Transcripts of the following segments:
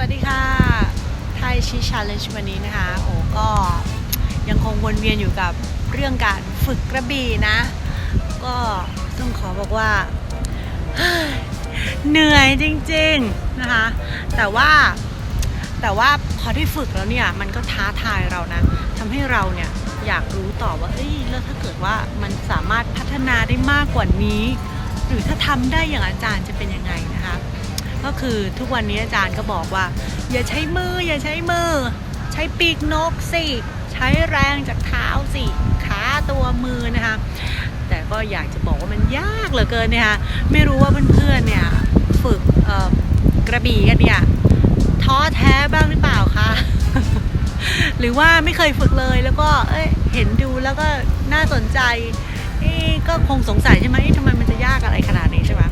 วัสดีค่ะ ไทยชีชาเลนจ์วันนี้นะคะ โอ้ก็ยังคงวนเวียนอยู่กับเรื่องการฝึกกระบี่นะ ก็ต้องขอบอกว่า เหนื่อยจริงๆนะคะ แต่ว่าแต่ว่าพอได้ฝึกแล้วเนี่ย มันก็ท้าทายเรานะทำให้เราเนี่ยอยากรู้ต่อว่าเอ้ยแล้วถ้าเกิดว่ามันสามารถพัฒนาได้มากกว่านี้ หรือถ้าทำได้อย่างอาจารย์จะเป็นยังไงนะคะ ก็คือทุกวันนี้อาจารย์ก็บอกว่า อย่าใช้มือ อย่าใช้มือ ใช้ปีกนกสิใช้แรงจากเท้าสิขาตัวมือนะคะแต่ก็อยากจะบอกว่ามันยากเหลือเกินเนี่ยค่ะไม่รู้ว่าเพื่อนๆเนี่ยฝึกกระบี่กันเนี่ยท้อแท้บ้างหรือเปล่าคะหรือว่าไม่เคยฝึกเลยแล้วก็เอ้ยเห็นดูแล้วก็น่าสนใจก็คงสงสัยใช่ไหมทำไมมันจะยากอะไรขนาดนี้ใช่ไหม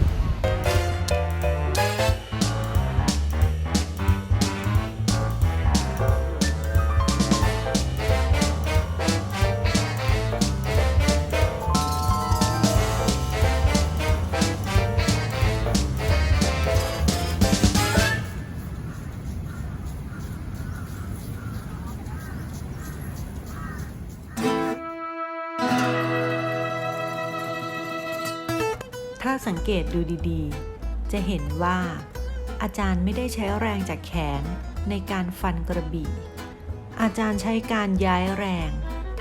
สังเกตดูดีๆ จะเห็นว่า อาจารย์ไม่ได้ใช้แรงจากแขนในการฟันกระบี่ อาจารย์ใช้การย้ายแรง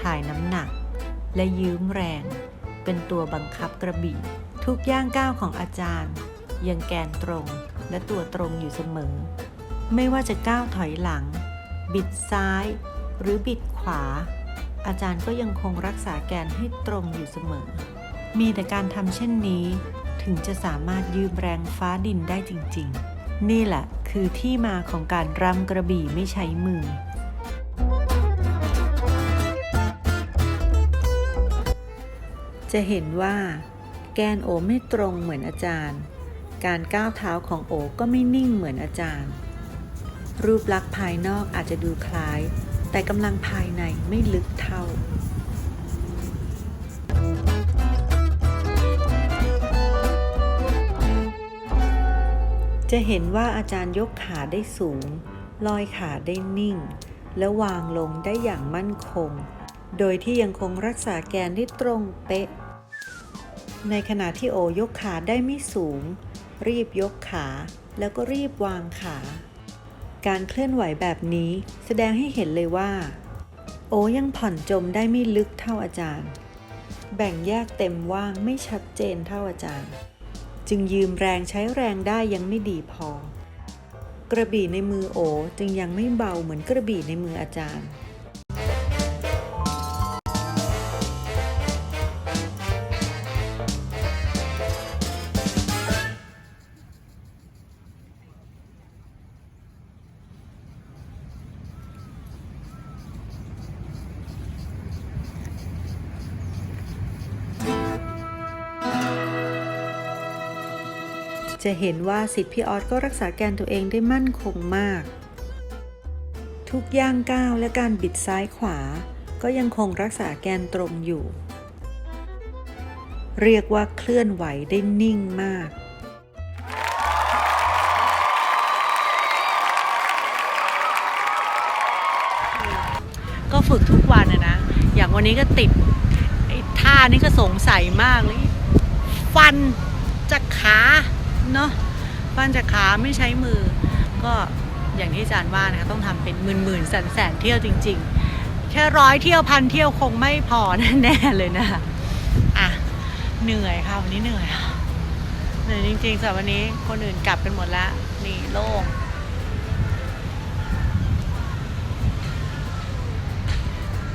ถ่ายน้ำหนัก และยืมแรง เป็นตัวบังคับกระบี่ ทุกย่างก้าวของอาจารย์ ยังแกนตรงและตัวตรงอยู่เสมอ ไม่ว่าจะก้าวถอยหลัง บิดซ้าย หรือบิดขวา อาจารย์ก็ยังคงรักษาแกนให้ตรงอยู่เสมอ มีแต่การทำเช่นนี้ ถึงจะสามารถยืมแรงฟ้าดินได้จริงๆ นี่แหละคือที่มาของการรำกระบี่ไม่ใช้มือ จะเห็นว่า แกนโอไม่ตรงเหมือนอาจารย์ การก้าวเท้าของโอก็ไม่นิ่งเหมือนอาจารย์ รูปลักษณ์ภายนอกอาจจะดูคล้าย แต่กำลังภายในไม่ลึกเท่า จะเห็นว่าอาจารย์ยกขาได้สูง ลอยขาได้นิ่ง และวางลงได้อย่างมั่นคง โดยที่ยังคงรักษาแกนที่ตรงเป๊ะ ในขณะที่โอยกขาได้ไม่สูง รีบยกขาแล้วก็รีบวางขา การเคลื่อนไหวแบบนี้แสดงให้เห็นเลยว่า โอยังผ่อนจมได้ไม่ลึกเท่าอาจารย์ แบ่งแยกเต็มว่างไม่ชัดเจนเท่าอาจารย์ จึงยืมแรงใช้แรงได้ยังไม่ดีพอ กระบี่ในมือโอจึงยังไม่เบาเหมือนกระบี่ในมืออาจารย์ จะเห็นว่าสิทธิ์พี่ออสก็รักษาแกนตัวเองได้มั่นคงมาก ทุกย่างก้าวและการบิดซ้ายขวา ก็ยังคงรักษาแกนตรงอยู่ เรียกว่าเคลื่อนไหวได้นิ่งมากก็ฝึกทุกวันนะนะ อย่างวันนี้ก็ติดไอ้ท่านี้ก็สงสัยมากเลย ฟันจากขา เนาะฟันจากขาไม่ใช้มือ ก็อย่างที่อาจารย์ว่านะคะต้องทำเป็นหมื่นหมื่นแสนแสนเที่ยวจริง ๆ แค่ร้อยเที่ยวพันเที่ยวคงไม่พอแน่เลยนะคะอะเหนื่อยค่ะวันนี้เหนื่อยเหนื่อยจริงๆสำหรับวันนี้คนอื่นกลับกันหมดแล้วนี่โล่ง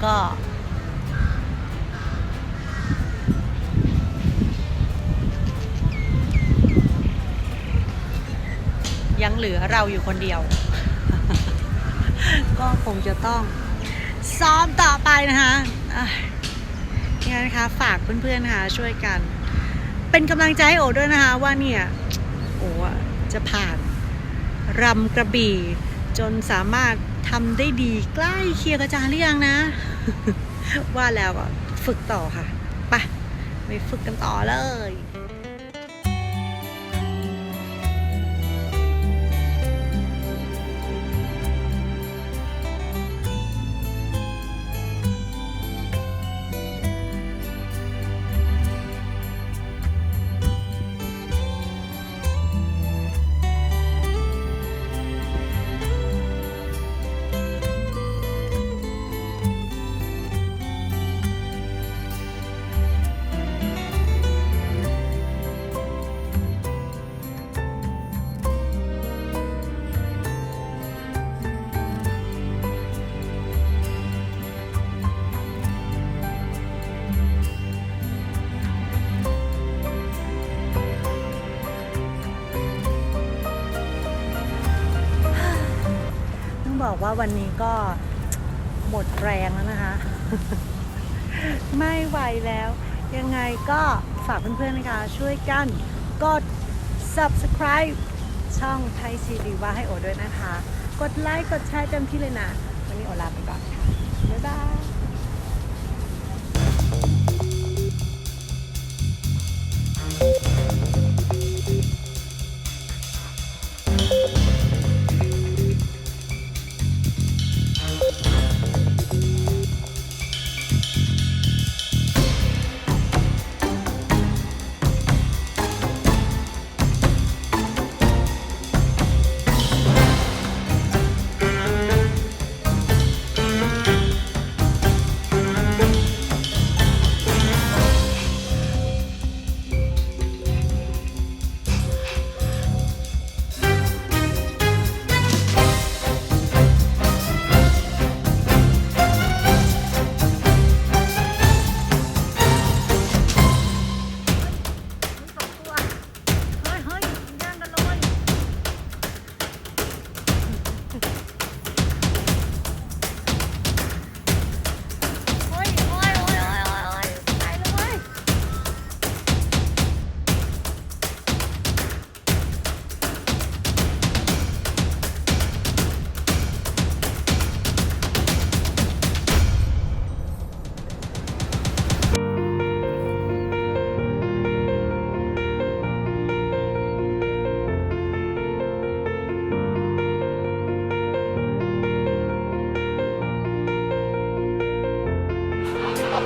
ก็ ยังเหลือเราอยู่คนเดียว ก็คงจะต้องซ้อมต่อไปนะคะอะยังไงนะคะฝากเพื่อนๆนะคะช่วยกัน เป็นกำลังใจให้โอด้วยนะคะว่าเนี่ยโอ้อะจะผ่านรำกระบี่ จนสามารถทำได้ดีใกล้เคียงกับอาจารย์หรือยังนะ ว่าแล้วก็ฝึกต่อค่ะไปไปฝึกกันต่อเลย บอกว่าวันนี้ก็หมดแรงแล้วนะคะ ไม่ไหวแล้ว ยังไงก็ฝากเพื่อนๆนะคะ ช่วยกันกด subscribe ช่องไทยซีดีว่าให้โอด้วยนะคะ กดไลค์ กดแชร์เต็มที่เลยนะ วันนี้โอลาไปก่อนค่ะ บ๊ายบาย